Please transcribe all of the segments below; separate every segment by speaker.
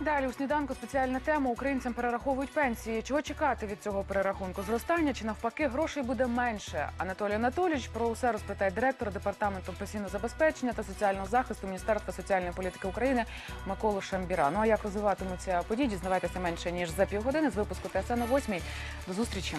Speaker 1: Далі у сніданку спеціальна тема. Українцям перераховують пенсії. Чого чекати від цього перерахунку? Зростання чи навпаки грошей буде менше? Анатолій Анатолійович про усе розпитає директор департаменту пенсійного забезпечення та соціального захисту Міністерства соціальної політики України Миколу Шамбіра. Ну а як розвиватимуться події? Дізнавайтеся менше ніж за півгодини з випуску ТСН о 8. До зустрічі.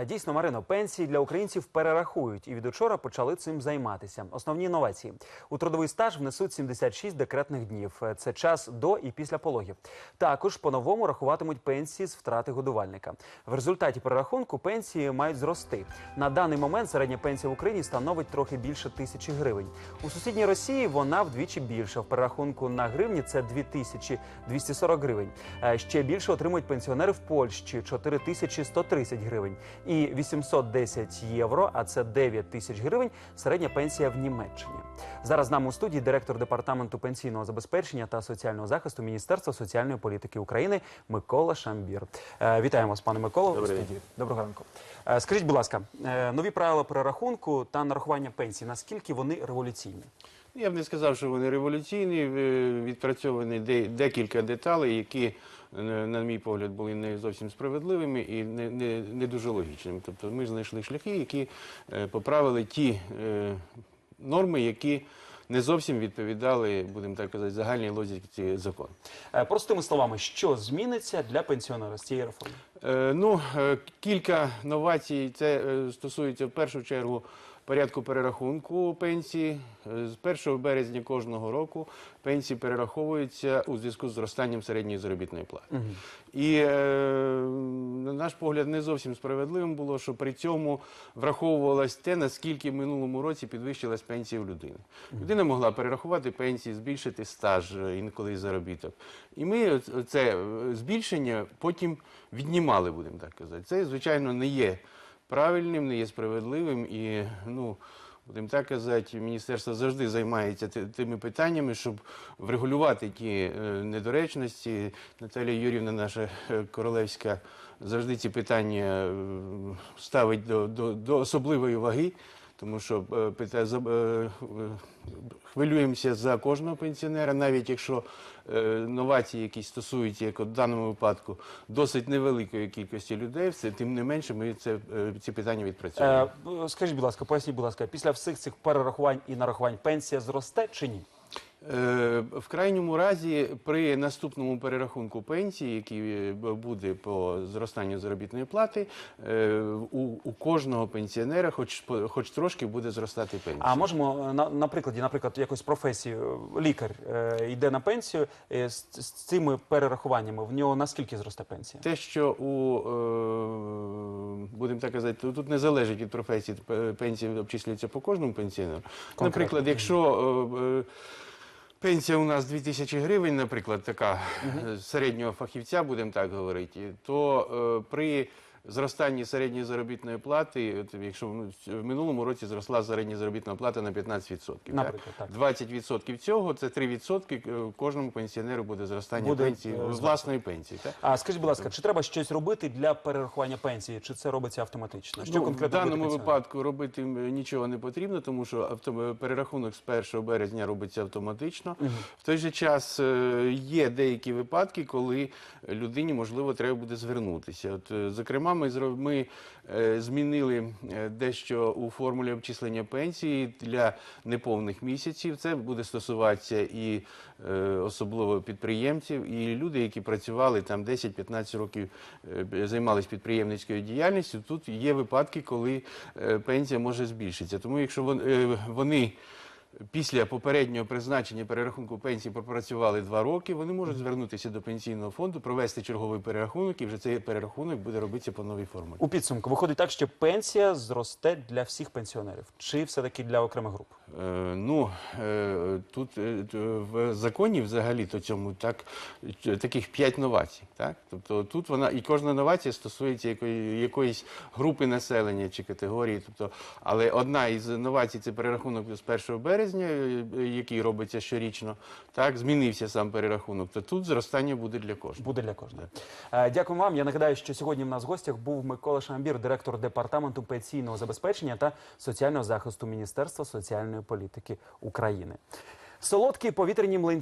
Speaker 2: Дійсно, Марино, пенсії для українців перерахують і від учора почали цим займатися. Основні інновації у трудовий стаж внесуть 76 декретних днів. Е, Це час до і після пологів. Також по-новому рахуватимуть пенсії з втрати годувальника. В результаті перерахунку пенсії мають зрости. На даний момент середня пенсія в Україні становить трохи більше тисячі гривень. У сусідній Росії вона вдвічі більша. В перерахунку на гривні це 2240 гривень. Е, Ще більше отримують пенсіонери в Польщі 4130 гривень і 810 євро, а це 9 тисяч гривень. Середня пенсія в Німеччині. Зараз з нами у студії директор департаменту пенсійного забезпечення та соціального захисту Міністерства соціальної політики України Микола Шамбір. Е, Вітаємо вас, пане Миколо. у студії. Доброго ранку. Е, Скажіть, будь ласка, е, нові правила перерахунку та нарахування пенсій. Наскільки вони революційні?
Speaker 3: Я б не сказав, що вони революційні. Відпрацьовані декілька деталей, які, на мій погляд, були не зовсім справедливими і не, не, не дуже логічними. Тобто ми знайшли шляхи, які е, поправили ті е, норми, які не зовсім відповідали, будемо так казати, загальній логіці закону.
Speaker 2: Е, Простими словами, що зміниться для пенсіонера з цієї реформи?
Speaker 3: Ну, кілька новацій. Це стосується в першу чергу порядку перерахунку пенсії. Е, З 1 березня кожного року пенсії перераховуються у зв'язку з зростанням середньої заробітної плати. І, е, на наш погляд, не зовсім справедливим було, що при цьому враховувалось те, наскільки в минулому році підвищилась пенсія у людини. Людина могла перерахувати пенсії, збільшити стаж, е, інколи і заробіток. І ми це е, збільшення потім віднімали, будемо так казати. Це, звичайно, не є правильним, не є справедливим і, ну. Будемо так казати, міністерство завжди займається тими питаннями, щоб врегулювати ті е, недоречності. Наталія Юрівна, наша е, королевська, завжди ці питання е, ставить до, до, до особливої ваги, тому що е, е, е, хвилюємося за кожного пенсіонера, навіть якщо новації, які стосуються, як в даному випадку, досить невеликої кількості людей, все тим не менше ми це, ці питання відпрацьовуємо.
Speaker 2: Скажіть, будь ласка, поясніть, будь ласка, після всіх цих перерахувань і нарахувань пенсія зросте чи ні?
Speaker 3: Е, В крайньому разі, при наступному перерахунку пенсії, який е, буде по зростанню заробітної плати, е, у, у кожного пенсіонера, хоч хоч трошки, буде зростати пенсія.
Speaker 2: А можемо на, на прикладі, наприклад, якоїсь професії, е, лікар е, йде на пенсію е, з, з цими перерахуваннями. В нього наскільки зросте пенсія?
Speaker 3: Те, що у е, будемо так казати, тут- не залежить від професії, пенсія обчислюється по кожному пенсіонеру. Наприклад, якщо е, пенсія у нас 2000 гривень, наприклад, така е, середнього фахівця, будемо так говорити, то е, при зростанні середньої заробітної плати, якщо в в минулому році зросла середня заробітна плата на 15%. так?
Speaker 2: Наприклад, так.
Speaker 3: 20% цього це 3% е, кожному пенсіонеру буде зростання
Speaker 2: Буде,
Speaker 3: пенсії,
Speaker 2: е,
Speaker 3: власної пенсії. Так?
Speaker 2: А скажіть, будь ласка, чи треба щось робити для перерахування пенсії, чи це робиться автоматично? Що
Speaker 3: Ну, в
Speaker 2: конкретно
Speaker 3: даному випадку робити нічого не потрібно, тому що авто- перерахунок з 1 березня робиться автоматично. В той же час е, є деякі випадки, коли людині можливо треба буде звернутися. От, е, зокрема, ми ми е, змінили е, дещо у формулі обчислення пенсії для неповних місяців. Це буде стосуватися і е, особливо підприємців, і люди, які працювали там 10-15 років, займалися підприємницькою діяльністю. Тут є випадки, коли пенсія може збільшитися. Тому якщо вони після попереднього призначення перерахунку пенсії пропрацювали два роки, вони можуть звернутися до пенсійного фонду, провести черговий перерахунок, і вже цей перерахунок буде робитися по новій формулі.
Speaker 2: У підсумку виходить так, що пенсія зросте для всіх пенсіонерів, чи все-таки для окремих груп?
Speaker 3: Е, Ну е, тут е, в законі взагалі то цьому так таких п'ять новацій. Так, тобто тут вона і кожна новація стосується якої, якоїсь групи населення чи категорії. Тобто, але одна із новацій це перерахунок з 1 березня. який робиться щорічно, так змінився сам перерахунок, то тут зростання буде для кожного.
Speaker 2: Буде для кожного. Дякую вам. Я нагадаю, що сьогодні в нас в гостях був Микола Шамбір, директор департаменту пенсійного забезпечення та соціального захисту Міністерства соціальної політики України. Солодкі повітряні млинці.